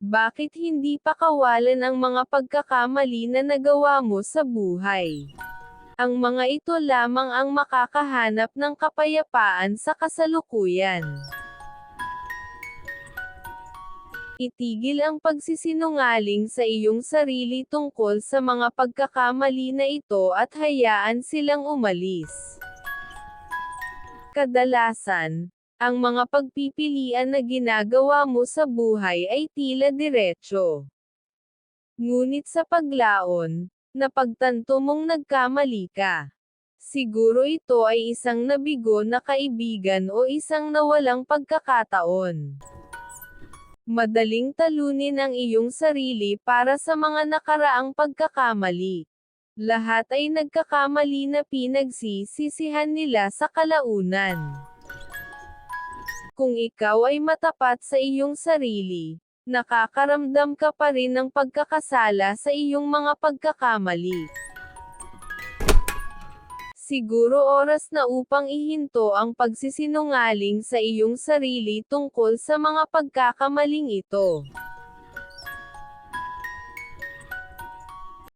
Bakit hindi pakawalan ang mga pagkakamali na nagawa mo sa buhay? Ang mga ito lamang ang makakahanap ng kapayapaan sa kasalukuyan. Itigil ang pagsisinungaling sa iyong sarili tungkol sa mga pagkakamali na ito at hayaan silang umalis. Kadalasan, ang mga pagpipilian na ginagawa mo sa buhay ay tila diretsyo. Ngunit sa paglaon, napagtanto mong nagkamali ka. Siguro ito ay isang nabigo na kaibigan o isang nawalang pagkakataon. Madaling talunin ang iyong sarili para sa mga nakaraang pagkakamali. Lahat ay nagkakamali na pinagsisisihan nila sa kalaunan. Kung ikaw ay matapat sa iyong sarili, nakakaramdam ka pa rin ng pagkakasala sa iyong mga pagkakamali. Siguro oras na upang ihinto ang pagsisinungaling sa iyong sarili tungkol sa mga pagkakamaling ito.